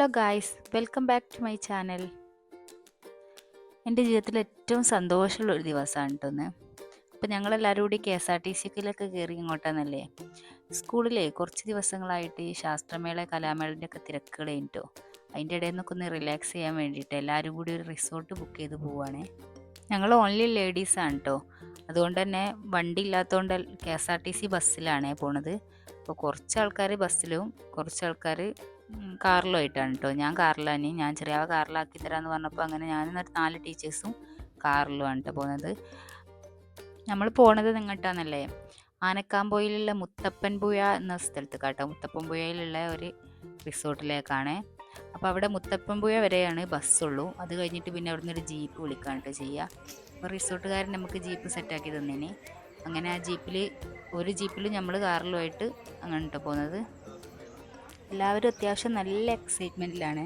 Hello guys welcome back to my channel. എന്റെ ജീവിതത്തിൽ ഏറ്റവും സന്തോഷമുള്ള ഒരു ദിവസമാണ് കേട്ടോന്ന് അപ്പോൾ ഞങ്ങളെല്ലാവരും കൂടി കെ എസ് ആർ ടി സിക്കിലൊക്കെ കയറി ഇങ്ങോട്ടാന്നല്ലേ സ്കൂളിലെ കുറച്ച് ദിവസങ്ങളായിട്ട് ഈ ശാസ്ത്രമേള കലാമേളന്റെ ഒക്കെ തിരക്കുകൾ കഴിഞ്ഞിട്ടോ. അതിന്റെ ഇടയിൽ നിന്നൊക്കെ ഒന്ന് റിലാക്സ് ചെയ്യാൻ വേണ്ടിയിട്ട് എല്ലാവരും കൂടി ഒരു റിസോർട്ട് ബുക്ക് ചെയ്ത് പോവുകയാണേ ഞങ്ങൾ ഓൺലി ലേഡീസാണ് കേട്ടോ. അതുകൊണ്ട് തന്നെ വണ്ടി ഇല്ലാത്തതുകൊണ്ട് K S R T C ബസ്സിലാണേ പോണത്. അപ്പോൾ കുറച്ച് ആൾക്കാർ ബസ്സിലും കുറച്ച് ആൾക്കാർ കാറിലും ആയിട്ടാണ് കേട്ടോ. ഞാൻ കാറിലാണ്. ഞാൻ ചെറിയ കാറിലാക്കി തരാമെന്ന് പറഞ്ഞപ്പോൾ അങ്ങനെ ഞാൻ നാല് ടീച്ചേഴ്സും കാറിലുമാണ് കേട്ടോ പോകുന്നത് നമ്മൾ പോണത് നിങ്ങട്ടാന്നല്ലേ ആനക്കാമ്പൊയിലുള്ള മുത്തപ്പൻ പുഴ എന്ന സ്ഥലത്ത് കേട്ടോ. മുത്തപ്പൻ പുഴയിലുള്ള ഒരു റിസോർട്ടിലേക്കാണ്. അപ്പോൾ അവിടെ മുത്തപ്പൻ പുഴ വരെയാണ് ബസ്സുള്ളൂ. അത് കഴിഞ്ഞിട്ട് പിന്നെ അവിടുന്ന് ഒരു ജീപ്പ് വിളിക്കാൻ കേട്ടോ ചെയ്യുക അപ്പോൾ റിസോർട്ടുകാരൻ നമുക്ക് ജീപ്പ് സെറ്റാക്കി തന്നേനെ. അങ്ങനെ ആ ജീപ്പിൽ ഒരു ജീപ്പിൽ നമ്മൾ കാറിലുമായിട്ട് അങ്ങനെ പോകുന്നത് എല്ലാവരും അത്യാവശ്യം നല്ല എക്സൈറ്റ്മെന്റിലാണ്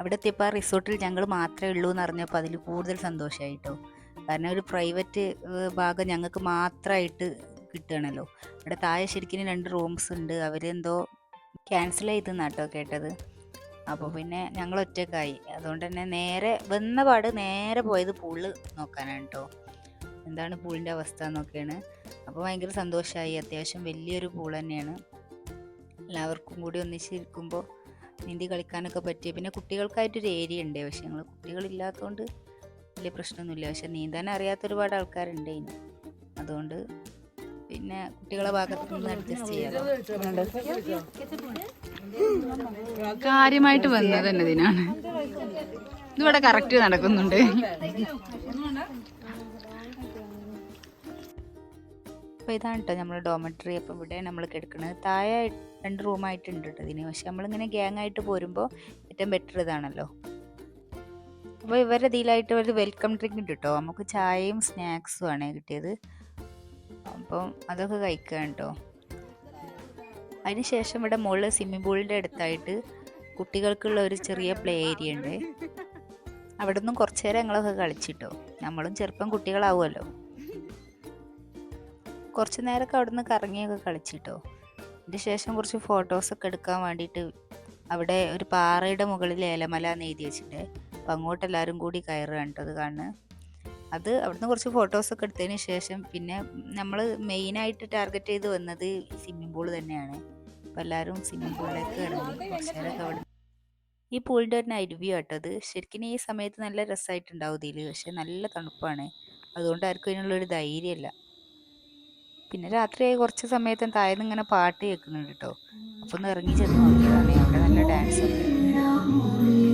അവിടെ എത്തിയപ്പോൾ ആ റിസോർട്ടിൽ ഞങ്ങൾ മാത്രമേ ഉള്ളൂ എന്ന് അറിഞ്ഞപ്പോൾ അതിൽ കൂടുതൽ സന്തോഷമായിട്ടോ കാരണം ഒരു പ്രൈവറ്റ് ഭാഗം ഞങ്ങൾക്ക് മാത്രമായിട്ട് കിട്ടുകയാണല്ലോ. ഇവിടെ താഴെ ശരിക്കും രണ്ട് റൂംസ് ഉണ്ട്. അവരെന്തോ ക്യാൻസൽ ചെയ്തെന്നാട്ടോ കേട്ടത്. അപ്പോൾ പിന്നെ ഞങ്ങൾ ഒറ്റക്കായി. അതുകൊണ്ട് തന്നെ നേരെ വന്ന പാട് നേരെ പോയത് പൂൾ നോക്കാനാണ് കേട്ടോ എന്താണ് പൂളിന്റെ അവസ്ഥ എന്നൊക്കെയാണ്. അപ്പോൾ ഭയങ്കര സന്തോഷമായി അത്യാവശ്യം വലിയൊരു പൂൾ തന്നെയാണ്. എല്ലാവർക്കും കൂടി ഒന്നിച്ചിരിക്കുമ്പോൾ നീന്തി കളിക്കാനൊക്കെ പറ്റിയ പിന്നെ കുട്ടികൾക്കായിട്ടൊരു ഏരിയ ഉണ്ട്. പക്ഷെ ഞങ്ങൾ കുട്ടികളില്ലാത്തതുകൊണ്ട് വലിയ പ്രശ്നമൊന്നുമില്ല. പക്ഷെ നീന്താൻ അറിയാത്ത ഒരുപാട് ആൾക്കാരുണ്ട് ഇനി. അതുകൊണ്ട് പിന്നെ കുട്ടികളെ ഭാഗത്ത് നിന്ന് അഡ്ജസ്റ്റ് ചെയ്യാം കാര്യമായിട്ട് വന്നത് തന്നെ ഇതിനാണ്. ഇതിവിടെ കറക്റ്റ് നടക്കുന്നുണ്ട്. അപ്പോൾ ഇതാണ് കേട്ടോ നമ്മൾ ഡോമട്രി അപ്പോൾ ഇവിടെ നമ്മൾ കിടക്കുന്നത്. താഴെ രണ്ട് റൂമായിട്ടുണ്ട് കേട്ടോ ഇതിന്. പക്ഷെ നമ്മളിങ്ങനെ ഗ്യാങ് ആയിട്ട് പോരുമ്പോൾ ഏറ്റവും ബെറ്റർ ഇതാണല്ലോ. അപ്പോൾ ഇവരുടെ ഇതിലായിട്ട് ഒരു വെൽക്കം ഡ്രിങ്ക് ഉണ്ട് കേട്ടോ. നമുക്ക് ചായയും സ്നാക്സും ആണ് കിട്ടിയത്. അപ്പം അതൊക്കെ കഴിക്കാം കേട്ടോ. അതിനുശേഷം ഇവിടെ മുകളിൽ സ്വിമ്മിംഗ് പൂളിന്റെ അടുത്തായിട്ട് കുട്ടികൾക്കുള്ള ഒരു ചെറിയ പ്ലേ ഏരിയ ഉണ്ട്. അവിടെ നിന്നും കുറച്ച് നേരം ഞങ്ങളൊക്കെ കളിച്ചിട്ടോ. നമ്മളും ചെറുപ്പം കുട്ടികളാവുമല്ലോ. കുറച്ച് നേരമൊക്കെ അവിടെ നിന്ന് കറങ്ങിയൊക്കെ കളിച്ചിട്ടോ. അതിന് ശേഷം കുറച്ച് ഫോട്ടോസൊക്കെ എടുക്കാൻ വേണ്ടിയിട്ട് അവിടെ ഒരു പാറയുടെ മുകളിൽ ഏലമല എന്ന് എഴുതി വെച്ചിട്ടുണ്ട്. അപ്പം അങ്ങോട്ട് എല്ലാവരും കൂടി കയറുകയാണ് കേട്ടോ അത് കാണുന്നത്. അത് അവിടുന്ന് കുറച്ച് ഫോട്ടോസൊക്കെ എടുത്തതിന് ശേഷം പിന്നെ നമ്മൾ മെയിനായിട്ട് ടാർഗറ്റ് ചെയ്ത് വന്നത് സ്വിമ്മിംഗ് പൂൾ തന്നെയാണ്. അപ്പം എല്ലാവരും സ്വിമ്മിംഗ് പൂളിലേക്ക് ഇറങ്ങി. കുറച്ച് നേരമൊക്കെ അവിടെ ഈ പൂളിന്റെ ഒരു നൈറ്റ് വ്യൂ ആട്ടോ അത്. ശരിക്കും ഈ സമയത്ത് നല്ല രസമായിട്ടുണ്ടാവും ഇതിൽ പക്ഷെ നല്ല തണുപ്പാണ്. അതുകൊണ്ട് ആർക്കും അതിനുള്ളൊരു ധൈര്യമല്ല. പിന്നെ രാത്രിയായി കുറച്ച് സമയത്ത് താഴെ ഇങ്ങനെ പാട്ട് കേൾക്കുന്നുണ്ട് കേട്ടോ. അപ്പൊ ഒന്ന് ഇറങ്ങി ചെന്ന് നോക്കിയതാണ്. അവിടെ നല്ല ഡാൻസ് ഒക്കെ.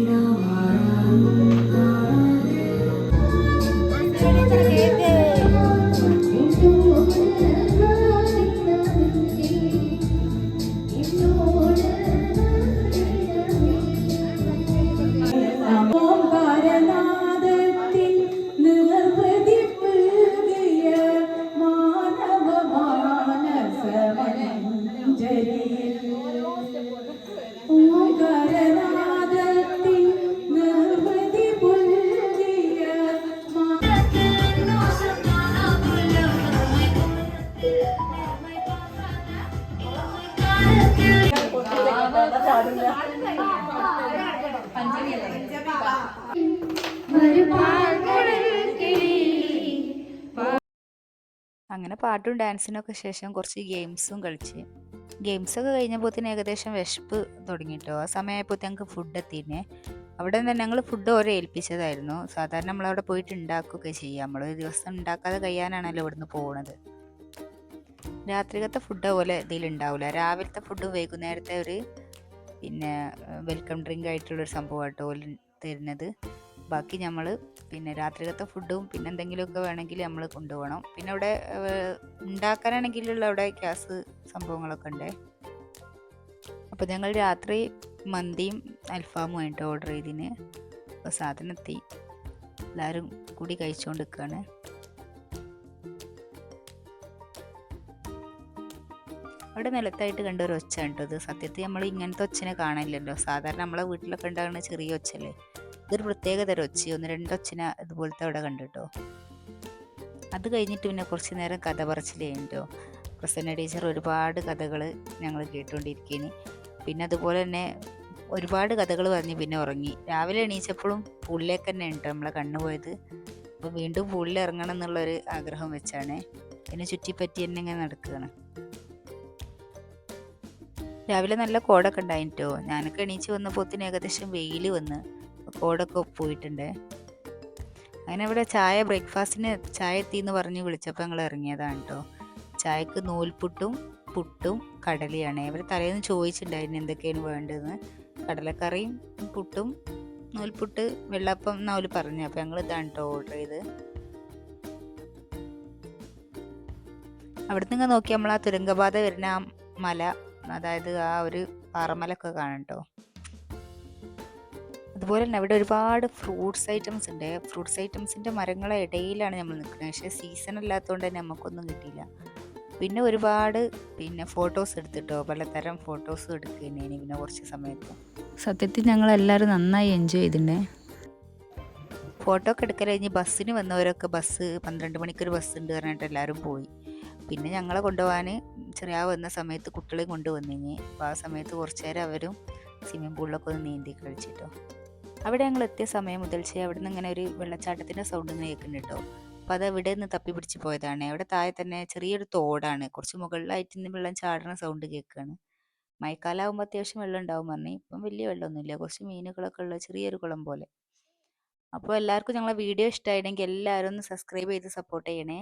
അങ്ങനെ പാട്ടും ഡാൻസിനൊക്കെ ശേഷം കുറച്ച് ഗെയിംസും കളിച്ച്. ഗെയിംസൊക്കെ കഴിഞ്ഞപ്പോഴത്തേന് ഏകദേശം വിശപ്പ് തുടങ്ങിട്ടോ. ആ സമയമായപ്പോൾ ഞങ്ങൾക്ക് ഫുഡ് എത്തിയിരുന്നേ അവിടെ നിന്ന് ഞങ്ങൾ ഫുഡ് ഓരോ ഏൽപ്പിച്ചതായിരുന്നു. സാധാരണ നമ്മളവിടെ പോയിട്ട് ഉണ്ടാക്കുകയൊക്കെ ചെയ്യാം. നമ്മൾ ഒരു ദിവസം ഉണ്ടാക്കാതെ കഴിയാനാണല്ലോ ഇവിടുന്ന് പോകുന്നത് രാത്രികത്തെ ഫുഡ് പോലെ ഇതിൽ ഉണ്ടാവില്ല രാവിലത്തെ ഫുഡ് വൈകുന്നേരത്തെ ഒരു പിന്നെ വെൽക്കം ഡ്രിങ്ക് ആയിട്ടുള്ളൊരു സംഭവം കേട്ടോ തരുന്നത്. ബാക്കി നമ്മൾ പിന്നെ രാത്രികത്തെ ഫുഡും പിന്നെ എന്തെങ്കിലുമൊക്കെ വേണമെങ്കിൽ നമ്മൾ കൊണ്ടുപോകണം. പിന്നെ അവിടെ ഉണ്ടാക്കാനാണെങ്കിലുള്ള അവിടെ ഗ്യാസ് സംഭവങ്ങളൊക്കെ ഉണ്ട്? അപ്പോൾ ഞങ്ങൾ രാത്രി മന്തിയും അൽഫാമും ആയിട്ട് ഓർഡർ ചെയ്തിന്. അപ്പോൾ സാധനം എത്തി. എല്ലാവരും കൂടി കഴിച്ചുകൊണ്ട് നിൽക്കുകയാണ് അവിടെ നിലത്തായിട്ട് കണ്ട ഒരു ഒച്ച കണ്ടത് ഇത് സത്യത്തിൽ നമ്മൾ ഇങ്ങനത്തെ ഒച്ചനെ കാണില്ലല്ലോ സാധാരണ നമ്മളെ വീട്ടിലൊക്കെ ഉണ്ടാകുന്ന ചെറിയ ഒച്ചല്ലേ ഇതൊരു പ്രത്യേക തരം ഒച്ച. ഒന്ന് രണ്ട് ഒച്ചിനെ ഇതുപോലത്തെ അവിടെ കണ്ടിട്ടോ അത് കഴിഞ്ഞിട്ട് പിന്നെ കുറച്ച് നേരം കഥ പറച്ചിൽ കഴിഞ്ഞിട്ടോ പ്രസന്ന ടീച്ചർ ഒരുപാട് കഥകൾ ഞങ്ങൾ കേട്ടുകൊണ്ടിരിക്കേന്. പിന്നെ അതുപോലെ തന്നെ ഒരുപാട് കഥകൾ പറഞ്ഞ് പിന്നെ ഉറങ്ങി. രാവിലെ എണീച്ചപ്പോഴും പൂളിലേക്ക് തന്നെ ഉണ്ട് നമ്മളെ കണ്ണു പോയത്. അപ്പോൾ വീണ്ടും പൂളിൽ ഇറങ്ങണം എന്നുള്ളൊരു ആഗ്രഹം വെച്ചാണ്. എന്നെ ചുറ്റിപ്പറ്റി തന്നെ ഇങ്ങനെ നടക്കുകയാണ്. രാവിലെ നല്ല കോടൊക്കെ ഉണ്ടായിട്ടോ? ഞാനൊക്കെ എണീച്ച് വന്നപ്പോത്തിന് ഏകദേശം വെയിൽ വന്ന് കോടൊക്കെ പോയിട്ടുണ്ട്. അങ്ങനെ ഇവിടെ ചായ ബ്രേക്ക്ഫാസ്റ്റിന് ചായ എത്തിയെന്ന് പറഞ്ഞ് വിളിച്ചപ്പോൾ ഞങ്ങൾ ഇറങ്ങിയതാണ് കേട്ടോ ചായക്ക് നൂൽപുട്ടും പുട്ടും കടലയാണ്. ഇവർ തലേന്ന് ചോദിച്ചിട്ടുണ്ടായിരുന്നു എന്തൊക്കെയാണ് വേണ്ടതെന്ന്. കടലക്കറിയും പുട്ടും നൂൽപുട്ട് വെള്ളപ്പം എന്നാ പറഞ്ഞു. അപ്പോൾ ഞങ്ങൾ ഇതാണ് കേട്ടോ ഓർഡർ ചെയ്ത്. അവിടുന്ന് നോക്കി നമ്മൾ ആ തുരങ്കപാത വരുന്ന ആ മല അതായത് ആ ഒരു പാറമലൊക്കെ കാണും കേട്ടോ അതുപോലെ തന്നെ അവിടെ ഒരുപാട് ഫ്രൂട്ട്സ് ഐറ്റംസ് ഉണ്ട്. ഫ്രൂട്ട്സ് ഐറ്റംസിന്റെ മരങ്ങളെ ഇടയിലാണ് നമ്മൾ നിൽക്കുന്നത്. പക്ഷേ സീസൺ അല്ലാത്തതുകൊണ്ട് തന്നെ നമുക്കൊന്നും കിട്ടിയില്ല. പിന്നെ ഒരുപാട് പിന്നെ ഫോട്ടോസ് എടുത്തിട്ടോ. പലതരം ഫോട്ടോസ് എടുക്കുന്നതിന് പിന്നെ കുറച്ച് സമയത്ത്. സത്യത്തിൽ ഞങ്ങൾ എല്ലാവരും നന്നായി എൻജോയ് ചെയ്തിട്ടുണ്ടേ? ഫോട്ടോ ഒക്കെ എടുക്കൽ കഴിഞ്ഞ് ബസ്സിന് വന്നവരൊക്കെ ബസ് പന്ത്രണ്ട് മണിക്കൊരു ബസ് ഉണ്ട് പറഞ്ഞിട്ട് എല്ലാവരും പോയി. പിന്നെ ഞങ്ങളെ കൊണ്ടുപോകാൻ ചെറിയ വന്ന സമയത്ത് കുട്ടികളെ കൊണ്ടുവന്നിഞ്ഞ് അപ്പോൾ ആ സമയത്ത് കുറച്ച് നേരം അവരും സ്വിമ്മിംഗ് പൂളിലൊക്കെ ഒന്ന് നീന്തി കളിച്ചിട്ടോ. അവിടെ ഞങ്ങൾ എത്തിയ സമയം മുതൽച്ചേ അവിടെ നിന്ന് ഇങ്ങനെ ഒരു വെള്ളച്ചാട്ടത്തിന്റെ സൗണ്ട് ഇങ്ങനെ കേൾക്കുന്നുണ്ട് കേട്ടോ അപ്പോൾ അത് അവിടെ നിന്ന് തപ്പി പിടിച്ച് പോയതാണ്. അവിടെ താഴെ തന്നെ ചെറിയൊരു തോടാണ്. കുറച്ച് മുകളിലായിട്ട് നിന്ന് വെള്ളം ചാടുന്ന സൗണ്ട് കേൾക്കുകയാണ് മഴക്കാലാവുമ്പോൾ അത്യാവശ്യം വെള്ളം ഉണ്ടാവും പറഞ്ഞു. ഇപ്പം വലിയ വെള്ളമൊന്നുമില്ല. കുറച്ച് മീനുകളൊക്കെ ഉള്ള ചെറിയൊരു കുളം പോലെ. അപ്പോൾ എല്ലാവർക്കും ഞങ്ങളെ വീഡിയോ ഇഷ്ടമായിരുന്നെങ്കിൽ എല്ലാവരും ഒന്ന് സബ്സ്ക്രൈബ് ചെയ്ത് സപ്പോർട്ട് ചെയ്യണേ.